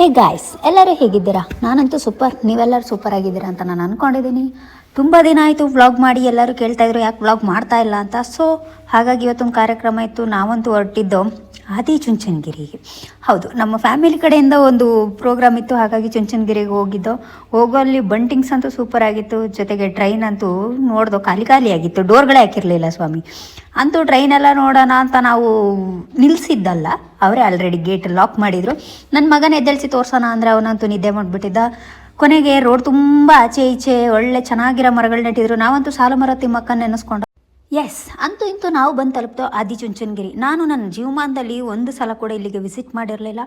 Hey guys ಎಲ್ಲರೂ ಹೇಗಿದ್ದೀರಾ? ನಾನಂತೂ ಸೂಪರ್ ನೀವೆಲ್ಲರೂ ಸೂಪರ್ ಆಗಿದ್ದೀರಾ ಅಂತ ನಾನು ಅಂದ್ಕೊಂಡಿದ್ದೀನಿ ತುಂಬ ದಿನ ಆಯಿತು ವ್ಲಾಗ್ ಮಾಡಿ ಎಲ್ಲರೂ ಕೇಳ್ತಾ ಇದ್ರು, ಯಾಕೆ ವ್ಲಾಗ್ ಮಾಡ್ತಾ ಇಲ್ಲ ಅಂತ. ಸೊ ಹಾಗಾಗಿ ಇವತ್ತೊಂದು ಕಾರ್ಯಕ್ರಮ ಇತ್ತು. ನಾವಂತೂ ಹೊರಟಿದ್ದು ಆದಿ ಚುಂಚನಗಿರಿಗೆ ಹೌದು, ನಮ್ಮ ಫ್ಯಾಮಿಲಿ ಕಡೆಯಿಂದ ಒಂದು ಪ್ರೋಗ್ರಾಮ್ ಇತ್ತು, ಹಾಗಾಗಿ ಚುಂಚನಗಿರಿಗೆ ಹೋಗಿದ್ದೋ, ಹೋಗೋ ಅಲ್ಲಿ ಬಂಟಿಂಗ್ಸ್ ಅಂತೂ ಸೂಪರ್ ಆಗಿತ್ತು, ಜೊತೆಗೆ ಟ್ರೈನ್ ಅಂತೂ ನೋಡ್ದೋ ಖಾಲಿ ಖಾಲಿ ಆಗಿತ್ತು ಡೋರ್ಗಳೇ ಹಾಕಿರಲಿಲ್ಲ ಸ್ವಾಮಿ. ಅಂತೂ ಟ್ರೈನ್ ಎಲ್ಲ ನೋಡೋಣ ಅಂತ ನಾವು ನಿಲ್ಲಿಸಿದ್ದಲ್ಲ ಅವರೇ ಆಲ್ರೆಡಿ ಗೇಟ್ ಲಾಕ್ ಮಾಡಿದರು. ನನ್ನ ಮಗನ ಎದ್ದೇಳಿಸಿ ತೋರ್ಸೋಣ ಅಂದರೆ ಅವನಂತೂ ನಿದ್ದೆ ಮಾಡಿಬಿಟ್ಟಿದ್ದ. ಕೊನೆಗೆ ರೋಡ್ ತುಂಬ ಆಚೆ ಈಚೆ, ಒಳ್ಳೆ ಚೆನ್ನಾಗಿರೋ ಮರಗಳು ನೆಟ್ಟಿದ್ರು. ನಾವಂತೂ ಸಾಲು ಮರ ತಿಮ್ಮಕ್ಕ ನೆನೆಸ್ಕೊಂಡು ಎಸ್ ಅಂತೂ ಇಂತೂ ನಾವು ಬಂದು ತಲುಪ್ತೋ ಆದಿ ಚುಂಚನಗಿರಿ. ನಾನು ನನ್ನ ಜೀವಮಾನದಲ್ಲಿ ಒಂದು ಸಲ ಕೂಡ ಇಲ್ಲಿಗೆ ವಿಸಿಟ್ ಮಾಡಿರಲಿಲ್ಲ.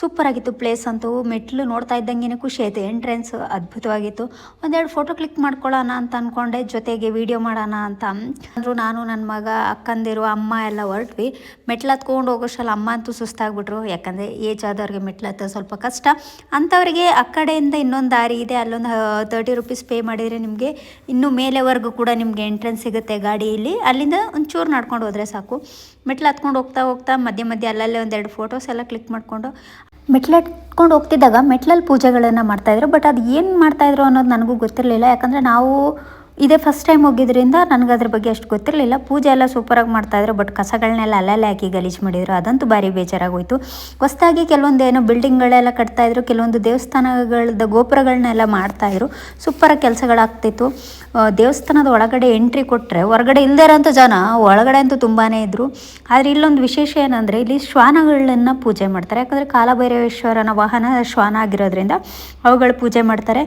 ಸೂಪರ್ ಆಗಿತ್ತು ಪ್ಲೇಸ್ ಅಂತೂ. ಮೆಟ್ಲು ನೋಡ್ತಾ ಇದ್ದಂಗೆ ಖುಷಿ ಆಯಿತು. ಎಂಟ್ರೆನ್ಸ್ ಅದ್ಭುತವಾಗಿತ್ತು. ಒಂದೆರಡು ಫೋಟೋ ಕ್ಲಿಕ್ ಮಾಡ್ಕೊಳ್ಳೋಣ ಅಂತ ಅಂದ್ಕೊಂಡೆ ಜೊತೆಗೆ ವಿಡಿಯೋ ಮಾಡೋಣ ಅಂತ. ಅಂದರು ನಾನು, ನನ್ನ ಮಗ, ಅಕ್ಕಂದಿರು, ಅಮ್ಮ ಎಲ್ಲ ಹೊರಟ್ವಿ. ಮೆಟ್ಲು ಹತ್ಕೊಂಡು ಹೋಗೋಷ್ಟಲ್ಲ ಅಮ್ಮ ಅಂತೂ ಸುಸ್ತಾಗ್ಬಿಟ್ರು. ಯಾಕಂದರೆ ಏಜ್ ಆದವ್ರಿಗೆ ಮೆಟ್ಲು ಹತ್ತೋ ಸ್ವಲ್ಪ ಕಷ್ಟ. ಅಂಥವ್ರಿಗೆ ಆ ಕಡೆಯಿಂದ ಇನ್ನೊಂದು ದಾರಿ ಇದೆ. ಅಲ್ಲೊಂದು ತರ್ಟಿ ರುಪೀಸ್ ಪೇ ಮಾಡಿದರೆ ನಿಮಗೆ ಇನ್ನೂ ಮೇಲೆವರೆಗೂ ಕೂಡ ನಿಮಗೆ ಎಂಟ್ರೆನ್ಸ್ ಸಿಗುತ್ತೆ ಗಾಡಿಯಲ್ಲಿ. ಅಲ್ಲಿಂದ ಒಂಚೂರು ನಡ್ಕೊಂಡು ಹೋದರೆ ಸಾಕು. ಮೆಟ್ಲು ಹತ್ಕೊಂಡು ಹೋಗ್ತಾ ಹೋಗ್ತಾ ಮಧ್ಯೆ ಮಧ್ಯೆ ಅಲ್ಲಲ್ಲೇ ಒಂದೆರಡು ಫೋಟೋಸ್ ಎಲ್ಲ ಕ್ಲಿಕ್ ಮಾಡಿಕೊಂಡು ಮೆಟ್ಲು ಹತ್ಕೊಂಡು ಹೋಗ್ತಿದ್ದಾಗ ಮೆಟ್ಲಲ್ಲಿ ಪೂಜೆಗಳನ್ನು ಮಾಡ್ತಾಯಿದ್ರು ಬಟ್ ಅದು ಏನು ಮಾಡ್ತಾಯಿದ್ರು ಅನ್ನೋದು ನನಗೂ ಗೊತ್ತಿರಲಿಲ್ಲ. ಯಾಕಂದರೆ ನಾವು ಇದೇ ಫಸ್ಟ್ ಟೈಮ್ ಹೋಗಿದ್ರಿಂದ ನನಗೆ ಅದ್ರ ಬಗ್ಗೆ ಅಷ್ಟು ಗೊತ್ತಿರಲಿಲ್ಲ. ಪೂಜೆ ಎಲ್ಲ ಸೂಪರಾಗಿ ಮಾಡ್ತಾಯಿದ್ರು ಬಟ್ ಕಸಗಳನ್ನೆಲ್ಲ ಅಲ್ಲಲ್ಲೇ ಹಾಕಿ ಗಲೀಜು ಮಾಡಿದ್ರು. ಅದಂತೂ ಭಾರಿ ಬೇಜಾರಾಗೋಯಿತು. ಹೊಸದಾಗಿ ಕೆಲವೊಂದು ಏನೋ ಬಿಲ್ಡಿಂಗ್ಗಳೆಲ್ಲ ಕಟ್ತಾಯಿದ್ರು, ಕೆಲವೊಂದು ದೇವಸ್ಥಾನಗಳದ ಗೋಪುರಗಳನ್ನೆಲ್ಲ ಮಾಡ್ತಾಯಿದ್ರು. ಸೂಪರಾಗಿ ಕೆಲಸಗಳಾಗ್ತಿತ್ತು. ದೇವಸ್ಥಾನದ ಒಳಗಡೆ ಎಂಟ್ರಿ ಕೊಟ್ಟರೆ ಹೊರಗಡೆ ಇಲ್ಲದೇ ಇರೋಂಥ ಜನ ಒಳಗಡೆ ಅಂತೂ ತುಂಬಾ ಇದ್ದರು ಆದರೆ ಇಲ್ಲೊಂದು ವಿಶೇಷ ಏನಂದರೆ, ಇಲ್ಲಿ ಶ್ವಾನಗಳನ್ನು ಪೂಜೆ ಮಾಡ್ತಾರೆ. ಯಾಕಂದರೆ ಕಾಲಭೈರವೇಶ್ವರನ ವಾಹನ ಶ್ವಾನ ಆಗಿರೋದ್ರಿಂದ ಅವುಗಳ ಪೂಜೆ ಮಾಡ್ತಾರೆ.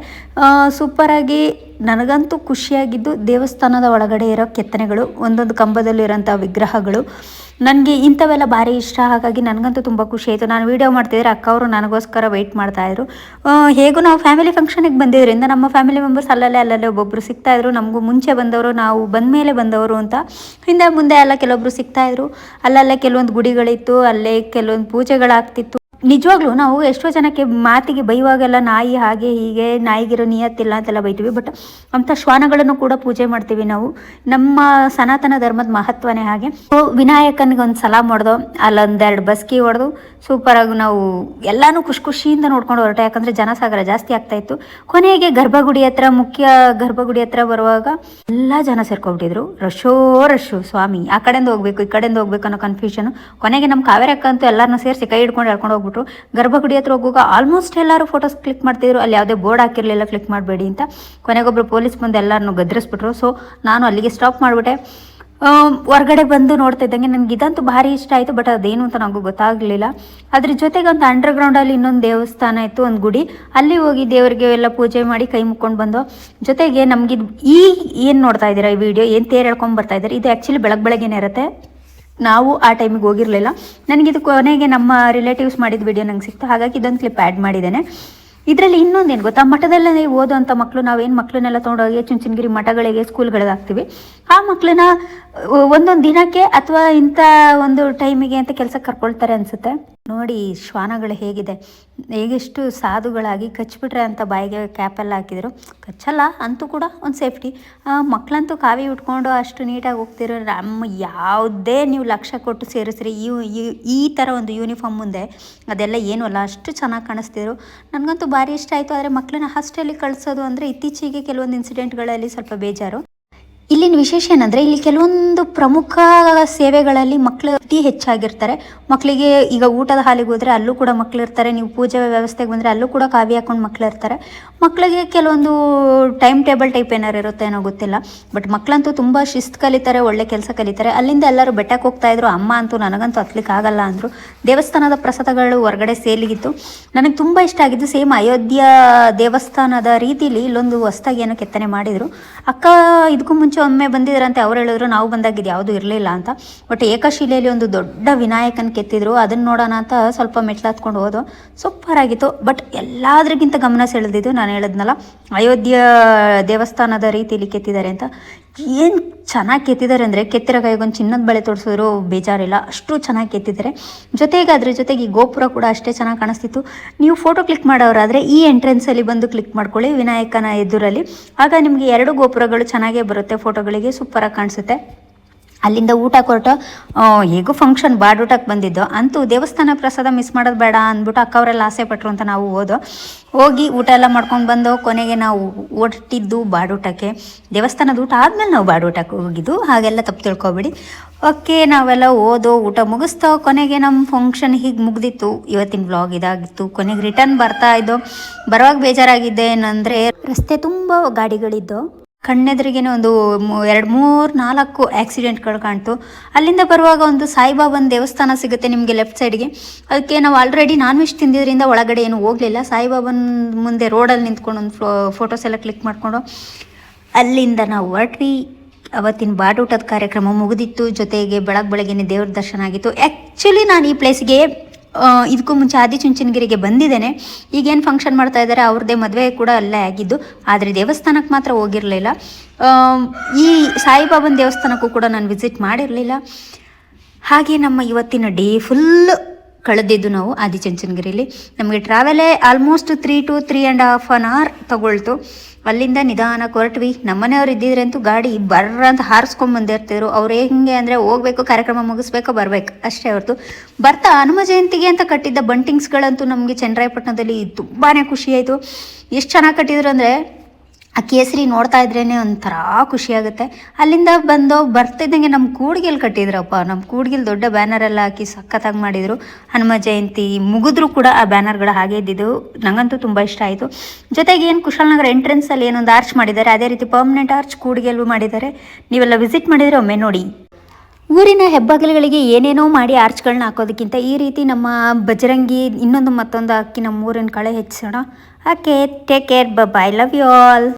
ಸೂಪರಾಗಿ ನನಗಂತೂ ಖುಷಿಯಾಗಿದ್ದು ದೇವಸ್ಥಾನದ ಒಳಗಡೆ ಇರೋ ಕೆತ್ತನೆಗಳು, ಒಂದೊಂದು ಕಂಬದಲ್ಲಿರೋಂಥ ವಿಗ್ರಹಗಳು. ನನಗೆ ಇಂಥವೆಲ್ಲ ಭಾರಿ ಇಷ್ಟ, ಹಾಗಾಗಿ ನನಗಂತೂ ತುಂಬ ಖುಷಿ ಆಯಿತು. ನಾನು ವೀಡಿಯೋ ಮಾಡ್ತಿದ್ರೆ ಅಕ್ಕ ಅವರು ನನಗೋಸ್ಕರ ವೆಯ್ಟ್ ಮಾಡ್ತಾಯಿದ್ರು ಹೇಗೂ ನಾವು ಫ್ಯಾಮಿಲಿ ಫಂಕ್ಷನಿಗೆ ಬಂದಿದ್ದರಿಂದ ನಮ್ಮ ಫ್ಯಾಮಿಲಿ ಮೆಂಬರ್ಸ್ ಅಲ್ಲಲ್ಲೇ ಅಲ್ಲಲ್ಲೇ ಒಬ್ಬೊಬ್ಬರು ಸಿಗ್ತಾಯಿದ್ರು ನಮಗೂ ಮುಂಚೆ ಬಂದವರು, ನಾವು ಬಂದ ಮೇಲೆ ಬಂದವರು ಅಂತ. ಹಿಂದೆ ಮುಂದೆ ಎಲ್ಲ ಕೆಲವೊಬ್ಬರು ಸಿಗ್ತಾಯಿದ್ರು ಅಲ್ಲಲ್ಲೇ ಕೆಲವೊಂದು ಗುಡಿಗಳಿತ್ತು, ಅಲ್ಲೇ ಕೆಲವೊಂದು ಪೂಜೆಗಳಾಗ್ತಿತ್ತು. ನಿಜವಾಗ್ಲೂ ನಾವು ಎಷ್ಟೋ ಜನಕ್ಕೆ ಮಾತಿಗೆ ಬೈವಾಗೆಲ್ಲ ನಾಯಿ ಹಾಗೆ ಹೀಗೆ, ನಾಯಿಗಿರೋ ನಿಯತ್ತಿಲ್ಲ ಅಂತೆಲ್ಲ ಬೈತೀವಿ. ಬಟ್ ಅಂಥ ಶ್ವಾನಗಳನ್ನು ಕೂಡ ಪೂಜೆ ಮಾಡ್ತೀವಿ ನಾವು. ನಮ್ಮ ಸನಾತನ ಧರ್ಮದ ಮಹತ್ವನೇ ಹಾಗೆ. ವಿನಾಯಕನಿಗೆ ಒಂದು ಸಲ ಹೊಡೆದು ಅಲ್ಲೊಂದೆರಡು ಬಸ್ಕಿ ಹೊಡೆದು ಸೂಪರಾಗಿ ನಾವು ಎಲ್ಲಾನು ಖುಷಿ ಖುಷಿಯಿಂದ ನೋಡ್ಕೊಂಡು ಹೊರಟೆ. ಯಾಕಂದರೆ ಜನಸಾಗರ ಜಾಸ್ತಿ ಆಗ್ತಾ ಇತ್ತು. ಕೊನೆಗೆ ಗರ್ಭಗುಡಿ ಹತ್ರ, ಮುಖ್ಯ ಗರ್ಭಗುಡಿ ಹತ್ರ ಬರುವಾಗ ಎಲ್ಲ ಜನ ಸೇರ್ಕೊಂಡ್ಬಿಟ್ಟಿದ್ರು. ರಶೋ ರಶು, ಸ್ವಾಮಿ, ಆ ಕಡೆಯಿಂದ ಹೋಗ್ಬೇಕು, ಈ ಕಡೆಯಿಂದ ಹೋಗ್ಬೇಕು ಅನ್ನೋ ಕನ್ಫ್ಯೂಷನ್ ಕೊನೆಗೆ ನಮ್ಮ ಕಾವೇರಿ ಅಕ್ಕ ಅಂತೂ ಎಲ್ಲರನ್ನೂ ಸೇರಿಸಿ ಕೈ ಹಿಡ್ಕೊಂಡು ಹೇಳ್ಕೊಂಡು ಹೋಗ್ಬಿಟ್ರು ಗರ್ಭಗುಡಿ ಹತ್ರ ಹೋಗುವಾಗ ಆಲ್ಮೋಸ್ಟ್ ಎಲ್ಲರೂ ಫೋಟೋಸ್ ಕ್ಲಿಕ್ ಮಾಡ್ತಿದ್ರು. ಅಲ್ಲಿ ಯಾವುದೇ ಬೋರ್ಡ್ ಹಾಕಿರಲಿಲ್ಲ ಕ್ಲಿಕ್ ಮಾಡಬೇಡಿ ಅಂತ. ಕೊನೆಗೊಬ್ಬರು ಪೊಲೀಸ್ ಬಂದು ಎಲ್ಲರನ್ನು ಗದರಿಸ್ಬಿಟ್ರು. ಸೊ ನಾನು ಅಲ್ಲಿಗೆ ಸ್ಟಾಪ್ ಮಾಡಿಬಿಟ್ಟೆ. ಹೊರಗಡೆ ಬಂದು ನೋಡ್ತಾ ಇದ್ದಂಗೆ ನನಗೆ ಇದಂತೂ ಭಾರಿ ಇಷ್ಟ ಆಯಿತು ಬಟ್ ಅದೇನು ಅಂತ ನನಗೂ ಗೊತ್ತಾಗಲಿಲ್ಲ. ಅದ್ರ ಜೊತೆಗೆ ಒಂದು ಅಂಡರ್ಗ್ರೌಂಡಲ್ಲಿ ಇನ್ನೊಂದು ದೇವಸ್ಥಾನ ಇತ್ತು, ಒಂದು ಗುಡಿ. ಅಲ್ಲಿ ಹೋಗಿ ದೇವರಿಗೆ ಎಲ್ಲ ಪೂಜೆ ಮಾಡಿ ಕೈ ಮುಕ್ಕೊಂಡು ಬಂದು. ಜೊತೆಗೆ ನಮಗಿದು ಈ, ಏನು ನೋಡ್ತಾ ಇದ್ದೀರಾ ಈ ವಿಡಿಯೋ ಏನು ತೇರು ಹೇಳ್ಕೊಂಡು ಬರ್ತಾ ಇದ್ದಾರೆ? ಇದು ಆ್ಯಕ್ಚುಲಿ ಬೆಳಗ್ಗೆ ಬೆಳಗ್ಗೆನೇ ಇರುತ್ತೆ. ನಾವು ಆ ಟೈಮಿಗೆ ಹೋಗಿರಲಿಲ್ಲ. ನನಗಿದು ಕೊನೆಗೆ ನಮ್ಮ ರಿಲೇಟಿವ್ಸ್ ಮಾಡಿದ ವಿಡಿಯೋ ನಂಗೆ ಸಿಕ್ತು. ಹಾಗಾಗಿ ಇದೊಂದು ಕ್ಲಿಪ್ ಆ್ಯಡ್ ಮಾಡಿದ್ದೇನೆ. ಇದರಲ್ಲಿ ಇನ್ನೊಂದೇನು ಗೊತ್ತಾ? ಮಠದಲ್ಲೇ ಓದುವಂಥ ಮಕ್ಕಳು ನಾವೇನು ಮಕ್ಕಳನ್ನೆಲ್ಲ ತೊಗೊಂಡೋಗಿ ಚುಂಚನಗಿರಿ ಮಠಗಳಿಗೆ ಸ್ಕೂಲ್ಗಳಿಗೆ ಹಾಕ್ತೀವಿ. ಆ ಮಕ್ಕಳನ್ನ ಒಂದೊಂದು ದಿನಕ್ಕೆ ಅಥವಾ ಇಂಥ ಒಂದು ಟೈಮಿಗೆ ಅಂತ ಕೆಲಸ ಕರ್ಕೊಳ್ತಾರೆ ಅನಿಸುತ್ತೆ. ನೋಡಿ ಶ್ವಾನಗಳು ಹೇಗಿದೆ. ಹೇಗೆಷ್ಟು ಸಾಧುಗಳಾಗಿ ಕಚ್ಬಿಟ್ರೆ ಅಂತ ಬಾಯಿಗೆ ಕ್ಯಾಪೆಲ್ಲ ಹಾಕಿದ್ರು. ಕಚ್ಚಲ್ಲ, ಅಂತೂ ಕೂಡ ಒಂದು ಸೇಫ್ಟಿ. ಮಕ್ಕಳಂತೂ ಕಾವಿ ಉಟ್ಕೊಂಡು ಅಷ್ಟು ನೀಟಾಗಿ ಹೋಗ್ತಿರೋ ನಮ್ಮ ಯಾವುದೇ ನೀವು ಲಕ್ಷ್ಯ ಕೊಟ್ಟು ಸೇರಿಸ್ರಿ. ಈ, ಈ- ಥರ ಒಂದು ಯೂನಿಫಾರ್ಮ್ ಮುಂದೆ ಅದೆಲ್ಲ ಏನೂ ಅಲ್ಲ, ಅಷ್ಟು ಚೆನ್ನಾಗಿ ಕಾಣಿಸ್ತಿದ್ರು. ನನಗಂತೂ ಭಾರಿ ಇಷ್ಟ ಆಯಿತು, ಆದರೆ ಮಕ್ಕಳನ್ನ ಹಾಸ್ಟೆಲಿಗೆ ಕಳಿಸೋದು ಅಂದರೆ ಇತ್ತೀಚೆಗೆ ಕೆಲವೊಂದು ಇನ್ಸಿಡೆಂಟ್ಗಳಲ್ಲಿ ಸ್ವಲ್ಪ ಬೇಜಾರು. ಇಲ್ಲಿನ ವಿಶೇಷ ಏನಂದರೆ ಇಲ್ಲಿ ಕೆಲವೊಂದು ಪ್ರಮುಖ ಸೇವೆಗಳಲ್ಲಿ ಮಕ್ಕಳು ಅತಿ ಹೆಚ್ಚಾಗಿರ್ತಾರೆ. ಮಕ್ಕಳಿಗೆ ಈಗ ಊಟದ ಹಾಲಿಗೆ ಹೋದರೆ ಅಲ್ಲೂ ಕೂಡ ಮಕ್ಕಳು ಇರ್ತಾರೆ ನೀವು ಪೂಜೆ ವ್ಯವಸ್ಥೆಗೆ ಬಂದರೆ ಅಲ್ಲೂ ಕೂಡ ಕಾವಿ ಹಾಕೊಂಡು ಮಕ್ಕಳು ಇರ್ತಾರೆ ಮಕ್ಕಳಿಗೆ ಕೆಲವೊಂದು ಟೈಮ್ ಟೇಬಲ್ ಟೈಪ್ ಏನಾರು ಇರುತ್ತೆ ಏನೋ ಗೊತ್ತಿಲ್ಲ. ಬಟ್ ಮಕ್ಕಳಂತೂ ತುಂಬ ಶಿಸ್ತು ಕಲಿತಾರೆ, ಒಳ್ಳೆ ಕೆಲಸ ಕಲಿತಾರೆ. ಅಲ್ಲಿಂದ ಎಲ್ಲರೂ ಬೆಟ್ಟಕ್ಕೆ ಹೋಗ್ತಾ ಇದ್ರು, ಅಮ್ಮ ಅಂತೂ ನನಗಂತೂ ಹತ್ಲಿಕ್ಕೆ ಆಗಲ್ಲ ಅಂದರು. ದೇವಸ್ಥಾನದ ಪ್ರಸಾದಗಳು ಹೊರಗಡೆ ಸೇಲಿಗಿತ್ತು. ನನಗೆ ತುಂಬಾ ಇಷ್ಟ ಆಗಿದ್ದು ಸೇಮ್ ಅಯೋಧ್ಯ ದೇವಸ್ಥಾನದ ರೀತಿಲಿ ಇಲ್ಲೊಂದು ಹೊಸ್ದಾಗಿ ಏನೋ ಕೆತ್ತನೆ ಮಾಡಿದ್ರು. ಅಕ್ಕ, ಇದಕ್ಕೂ ಮುಂಚೆ ಒಮ್ಮೆ ಬಂದಿದ್ರಂತೆ, ಅವ್ರು ಹೇಳಿದ್ರು, ನಾವು ಬಂದಾಗ ಯಾವುದೂ ಇರಲಿಲ್ಲ ಅಂತ. ಬಟ್ ಏಕಶಿಲೆಯಲ್ಲಿ ಒಂದು ದೊಡ್ಡ ವಿನಾಯಕನ ಕೆತ್ತಿದ್ರು. ಅದನ್ನು ನೋಡೋಣ ಅಂತ ಸ್ವಲ್ಪ ಮೆಟ್ಲು ಹತ್ಕೊಂಡು ಹೋದು ಸೂಪರ್ ಆಗಿತ್ತು. ಬಟ್ ಎಲ್ಲದರಿಗಿಂತ ಗಮನ ಸೆಳೆದಿದ್ದು ನಾನು ಹೇಳಿದ್ನಲ್ಲ, ಅಯೋಧ್ಯ ದೇವಸ್ಥಾನದ ರೀತಿಯಲ್ಲಿ ಕೆತ್ತಿದ್ದಾರೆ ಅಂತ. ಏನು ಚೆನ್ನಾಗಿ ಕೆತ್ತಿದ್ದಾರೆ ಅಂದರೆ ಕೆತ್ತಿರೋ ಕೈಗೊಂದು ಚಿನ್ನದ ಬಳೆ ತೋರಿಸಿದ್ರು, ಬೇಜಾರಿಲ್ಲ. ಅಷ್ಟು ಚೆನ್ನಾಗಿ ಕೆತ್ತಿದ್ದಾರೆ. ಜೊತೆಗೆ ಅದ್ರ ಜೊತೆಗೆ ಈ ಗೋಪುರ ಕೂಡ ಅಷ್ಟೇ ಚೆನ್ನಾಗಿ ಕಾಣಿಸ್ತಿತ್ತು. ನೀವು ಫೋಟೋ ಕ್ಲಿಕ್ ಮಾಡೋರಾದರೆ ಈ ಎಂಟ್ರೆನ್ಸಲ್ಲಿ ಬಂದು ಕ್ಲಿಕ್ ಮಾಡ್ಕೊಳ್ಳಿ, ವಿನಾಯಕನ ಎದುರಲ್ಲಿ. ಆಗ ನಿಮಗೆ ಎರಡು ಗೋಪುರಗಳು ಚೆನ್ನಾಗೇ ಬರುತ್ತೆ ಫೋಟೋಗಳಿಗೆ ಸೂಪರಾಗಿ ಕಾಣಿಸುತ್ತೆ. ಅಲ್ಲಿಂದ ಊಟ ಕೊರಟ ಹೇಗೂ ಫಂಕ್ಷನ್ ಬಾಡೂಟಕ್ಕೆ ಬಂದಿದ್ದು. ಅಂತೂ ದೇವಸ್ಥಾನ ಪ್ರಸಾದ ಮಿಸ್ ಮಾಡೋದು ಬೇಡ ಅಂದ್ಬಿಟ್ಟು ಅಕ್ಕವರೆಲ್ಲ ಆಸೆ ಪಟ್ಟರು ಅಂತ ನಾವು ಹೋದೋ. ಹೋಗಿ ಊಟ ಎಲ್ಲ ಮಾಡ್ಕೊಂಡು ಬಂದು ಕೊನೆಗೆ ನಾವು ಹೊರಟಿದ್ದು ಬಾಡೂಟಕ್ಕೆ ದೇವಸ್ಥಾನದ ಊಟ ಆದಮೇಲೆ ನಾವು ಬಾಡೂಟಕ್ಕೆ ಹೋಗಿದ್ದು. ಹಾಗೆಲ್ಲ ತಪ್ಪು ತಿಳ್ಕೊಬೇಡಿ. ಓಕೆ, ನಾವೆಲ್ಲ ಓದೋ ಊಟ ಮುಗಿಸ್ತೋ ಕೊನೆಗೆ ನಮ್ಮ ಫಂಕ್ಷನ್ ಹೀಗೆ ಮುಗ್ದಿತ್ತು. ಇವತ್ತಿನ ಬ್ಲಾಗ್ ಇದಾಗಿತ್ತು. ಕೊನೆಗೆ ರಿಟರ್ನ್ ಬರ್ತಾ ಇದ್ದೋ. ಬರುವಾಗ ಬೇಜಾರಾಗಿದ್ದೆ ಏನಂದರೆ ರಸ್ತೆ ತುಂಬ ಗಾಡಿಗಳಿದ್ದು ಕಣ್ಣೆದುರಿಗೇನೆ ಒಂದು ಎರಡು ಮೂರು ನಾಲ್ಕು ಆಕ್ಸಿಡೆಂಟ್ಗಳು ಕಾಣ್ತು. ಅಲ್ಲಿಂದ ಬರುವಾಗ ಒಂದು ಸಾಯಿಬಾಬನ್ ದೇವಸ್ಥಾನ ಸಿಗುತ್ತೆ ನಿಮಗೆ ಲೆಫ್ಟ್ ಸೈಡ್ಗೆ. ಅದಕ್ಕೆ ನಾವು ಆಲ್ರೆಡಿ ನಾನ್ ವೆಜ್ ತಿಂದಿದ್ರಿಂದ ಒಳಗಡೆ ಏನು ಹೋಗಲಿಲ್ಲ. ಸಾಯಿಬಾಬನ ಮುಂದೆ ರೋಡಲ್ಲಿ ನಿಂತ್ಕೊಂಡು ಒಂದು ಫೋಟೋಸ್ ಎಲ್ಲ ಕ್ಲಿಕ್ ಮಾಡಿಕೊಂಡು ಅಲ್ಲಿಂದ ನಾವು ಹೊರಟ್ವಿ. ಅವತ್ತಿನ ಬಾಡೂಟದ ಕಾರ್ಯಕ್ರಮ ಮುಗಿದಿತ್ತು. ಜೊತೆಗೆ ಬೆಳಗ್ಗೆ ಬೆಳಗ್ಗೆನೆ ದೇವ್ರ ದರ್ಶನ ಆಗಿತ್ತು. ಆ್ಯಕ್ಚುಲಿ ನಾನು ಈ ಪ್ಲೇಸ್ಗೆ ಇದಕ್ಕೂ ಮುಂಚೆ ಆದಿಚುಂಚನಗಿರಿಗೆ ಬಂದಿದ್ದೇನೆ. ಈಗೇನು ಫಂಕ್ಷನ್ ಮಾಡ್ತಾ ಇದ್ದಾರೆ, ಅವ್ರದ್ದೇ ಮದುವೆ ಕೂಡ ಅಲ್ಲೇ ಆಗಿದ್ದು, ಆದರೆ ದೇವಸ್ಥಾನಕ್ಕೆ ಮಾತ್ರ ಹೋಗಿರಲಿಲ್ಲ. ಈ ಸಾಯಿಬಾಬನ ದೇವಸ್ಥಾನಕ್ಕೂ ಕೂಡ ನಾನು ವಿಸಿಟ್ ಮಾಡಿರಲಿಲ್ಲ. ಹಾಗೆ ನಮ್ಮ ಇವತ್ತಿನ ಡೇ ಫುಲ್ ಕಳೆದಿದ್ದು ನಾವು ಆದಿಚುಂಚನಗಿರಿಲಿ ನಮಗೆ ಟ್ರಾವೆಲೇ almost three to three and half an hour ತಗೊಳ್ತು. ಅಲ್ಲಿಂದ ನಿಧಾನ ಹೊರಟ್ವಿ ನಮ್ಮನೆಯವ್ರು ಇದ್ದಿದ್ರಂತೂ ಗಾಡಿ ಬರ್ರ ಅಂತ ಹಾರಿಸ್ಕೊಂಡ್ ಬಂದಿರ್ತಿದ್ರು. ಅವ್ರು ಹೆಂಗೆ ಅಂದರೆ ಹೋಗ್ಬೇಕು, ಕಾರ್ಯಕ್ರಮ ಮುಗಿಸ್ಬೇಕು, ಬರ್ಬೇಕು. ಅಷ್ಟೇ ಅವ್ರದ್ದು ಬರ್ತಾ ಹನುಮ ಜಯಂತಿಗೆ ಅಂತ ಕಟ್ಟಿದ್ದ ಬಂಟಿಂಗ್ಸ್ಗಳಂತೂ ನಮಗೆ ಚನ್ನರಾಯಪಟ್ಟಣದಲ್ಲಿ ತುಂಬಾ ಖುಷಿಯಾಯಿತು ಎಷ್ಟು ಚೆನ್ನಾಗಿ ಕಟ್ಟಿದ್ರು ಅಂದರೆ ಆ ಕೇಸರಿ ನೋಡ್ತಾ ಇದ್ರೇನೆ ಒಂಥರ ಖುಷಿ ಆಗುತ್ತೆ ಅಲ್ಲಿಂದ ಬಂದು ಬರ್ತಿದ್ದಂಗೆ ನಮ್ಮ ಕೂಡ್ಗಿಲ್ ಕಟ್ಟಿದ್ರಪ್ಪ. ನಮ್ಮ ಕೂಡ್ಗಿಲ್ ದೊಡ್ಡ ಬ್ಯಾನರ್ ಎಲ್ಲ ಹಾಕಿ ಸಖತ್ತಾಗಿ ಮಾಡಿದರು. ಹನುಮ ಜಯಂತಿ ಮುಗಿದ್ರು ಕೂಡ ಆ ಬ್ಯಾನರ್ಗಳು ಹಾಗೆ ಇದ್ದಿದ್ದು ನಂಗಂತೂ ತುಂಬ ಇಷ್ಟ ಆಯಿತು. ಜೊತೆಗೆ ಏನು ಕುಶಾಲನಗರ ಎಂಟ್ರೆನ್ಸಲ್ಲಿ ಏನೊಂದು ಆರ್ಚ್ ಮಾಡಿದ್ದಾರೆ, ಅದೇ ರೀತಿ ಪರ್ಮನೆಂಟ್ ಆರ್ಚ್ ಕೂಡ್ಗೆಲ್ವು ಮಾಡಿದ್ದಾರೆ. ನೀವೆಲ್ಲ ವಿಸಿಟ್ ಮಾಡಿದರೆ ಒಮ್ಮೆ ನೋಡಿ. ಊರಿನ ಹೆಬ್ಬಾಗಿಲುಗಳಿಗೆ ಏನೇನೋ ಮಾಡಿ ಆರ್ಚ್ಗಳನ್ನ ಹಾಕೋದಕ್ಕಿಂತ ಈ ರೀತಿ ನಮ್ಮ ಬಜರಂಗಿ ಇನ್ನೊಂದು ಮತ್ತೊಂದು ಹಾಕಿ ನಮ್ಮ ಊರಿನ ಕಳೆ ಹೆಚ್ಚಿಸೋಣ. ಓಕೆ ಟೇಕ್ ಕೇರ್ ಬ ಬಾಯ್ ಲವ್ ಯು ಆಲ್